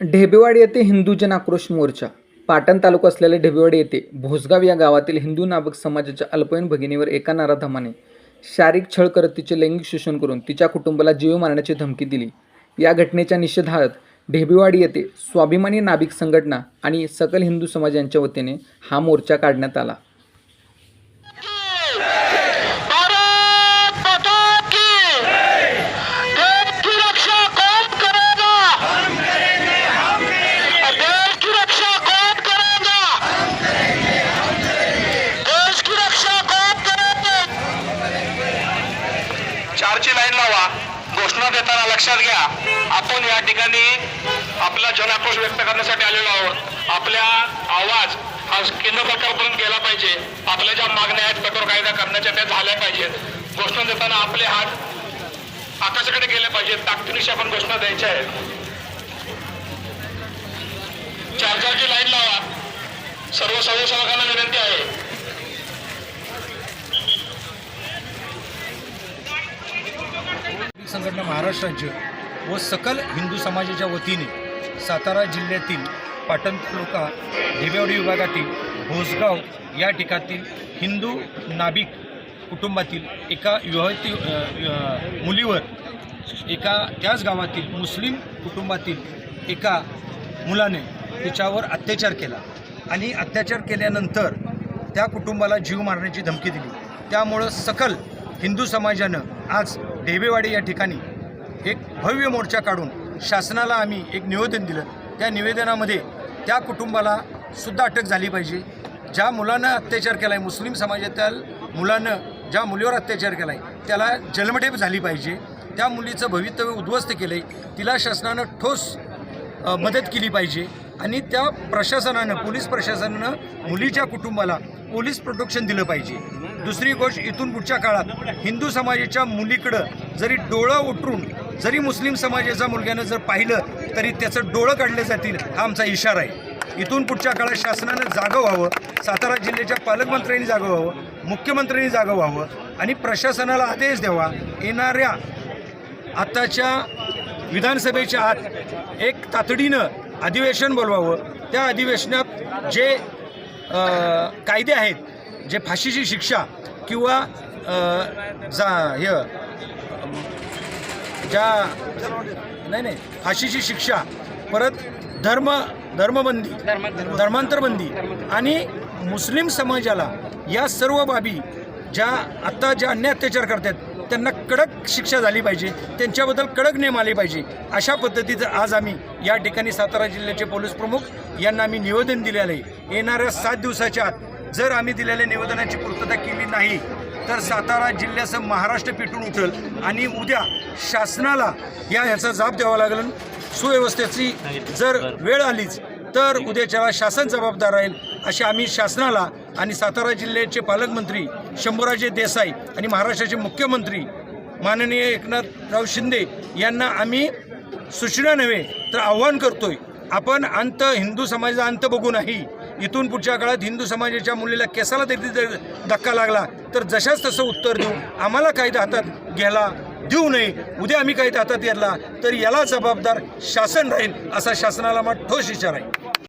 ढेबेवाडी येथे हिंदू जन आक्रोश मोर्चा. पाटण तालुका असलेल्या ढेबेवाडी येथे भोसगाव या गावातील हिंदू नागरिक समाजाच्या अल्पवयीन भगिनीवर एका नराधमाने शारीरिक छळ करत तिचे लैंगिक शोषण करून तिच्या कुटुंबाला जीव मारण्याची धमकी दिली. या घटनेच्या निषेधार्थ ढेबेवाडी येथे स्वाभिमानी नाभिक संघटना आणि सकल हिंदू समाज यांच्या वतीने हा मोर्चा काढण्यात आला. लक्षात घ्या. आपण या ठिकाणी आपला जनाक्रोश व्यक्त करण्यासाठी आलेलो आहोत. आपल्या आवाज हा केंद्र सरकारपर्यंत गेला पाहिजे. आपल्या ज्या मागण्या आहेत कठोर कायदा करण्याच्या त्या झाल्या पाहिजेत. घोषणा देताना आपले हात आकाशाकडे गेले पाहिजेत. ताकदीनिशी आपण घोषणा द्यायच्या आहेत. चार चारची लाईन लावा. सर्व स्वयंसेवकांना विनंती आहे. संघटना महाराष्ट्र राज्य व सकल हिंदू समाजाच्या वतीने सातारा जिल्ह्यातील पाटण तालुका ढेबेवाडी विभागातील भोसगाव या ठिकाणी हिंदू नाभिक कुटुंबातील एका विवाहित मुलीवर एका त्याच गावातील मुस्लिम कुटुंबातील एका मुलाने तिच्यावर अत्याचार केला आणि अत्याचार केल्यानंतर त्या कुटुंबाला जीव मारण्याची धमकी दिली. त्यामुळं सकल हिंदू समाजानं आज ढेबेवाडी या ठिकाणी एक भव्य मोर्चा काढून शासनाला आम्ही एक निवेदन दिलं. त्या निवेदनामध्ये त्या कुटुंबाला सुद्धा अटक झाली पाहिजे. ज्या मुलानं अत्याचार केला आहे मुस्लिम समाजातील मुलानं ज्या मुलीवर अत्याचार केला आहे त्याला जन्मठेप झाली पाहिजे. त्या मुलीचं भवितव्य उद्ध्वस्त केलं आहे तिला शासनानं ठोस मदत केली पाहिजे. आणि त्या प्रशासनानं पोलीस प्रशासनानं मुलीच्या कुटुंबाला पोलीस प्रोटेक्शन दिलं पाहिजे. दुसरी गोष्ट इथून पुढच्या काळात हिंदू समाजाच्या मुलीकडं जरी डोळं उठरून जरी मुस्लिम समाजाच्या मुलग्यानं जर पाहिलं तरी त्याचं डोळं काढले जातील हा आमचा इशारा आहे. इथून पुढच्या काळात शासनानं जागं व्हावं सातारा जिल्ह्याच्या पालकमंत्र्यांनी जागं व्हावं मुख्यमंत्र्यांनी जागं व्हावं आणि प्रशासनाला आदेश द्यावा. येणाऱ्या आत्ताच्या विधानसभेच्या आत एक तातडीनं अधिवेशन बोलवावं. त्या अधिवेशनात जे कायदे आहेत जे फाशीची शिक्षा किंवा जा हे ज्या नाही नाही फाशीची शिक्षा परत धर्म धर्मबंदी धर्मांतरबंदी आणि मुस्लिम समाजाला या सर्व बाबी ज्या आत्ता ज्या अन्य अत्याचार करतात त्यांना कडक शिक्षा झाली पाहिजे त्यांच्याबद्दल कडक नियम आले पाहिजे अशा पद्धतीचं आज आम्ही या ठिकाणी सातारा जिल्ह्याचे पोलीस प्रमुख यांना आम्ही निवेदन दिलेलं आहे. येणाऱ्या सात दिवसाच्या आत जर आम्ही दिलेल्या निवेदनाची पूर्तता केली नाही तर सातारा जिल्ह्याचं महाराष्ट्र पेटून उठल आणि उद्या शासनाला या ह्याचा जाब द्यावा लागेल. सुव्यवस्थेची जर वेळ आलीच तर उद्याच्याला शासन जबाबदार राहील असे आम्ही शासनाला आणि सातारा जिल्ह्याचे पालकमंत्री शंभूराजे देसाई आणि महाराष्ट्राचे मुख्यमंत्री माननीय एकनाथराव शिंदे यांना आम्ही सूचना नव्हे तर आव्हान करतोय. आपण अंत हिंदू समाजाचा अंत बघू नाही. इथून पुढच्या काळात हिंदू समाजाच्या मुलीला केसाला देखील जर धक्का लागला तर जशाच तसं उत्तर देऊ. आम्हाला कायदा हातात घ्यायला देऊ नये. उद्या आम्ही कायदा हातात घेतला तर याला जबाबदार शासन राहील असा शासनाला मग ठोस इशारा आहे.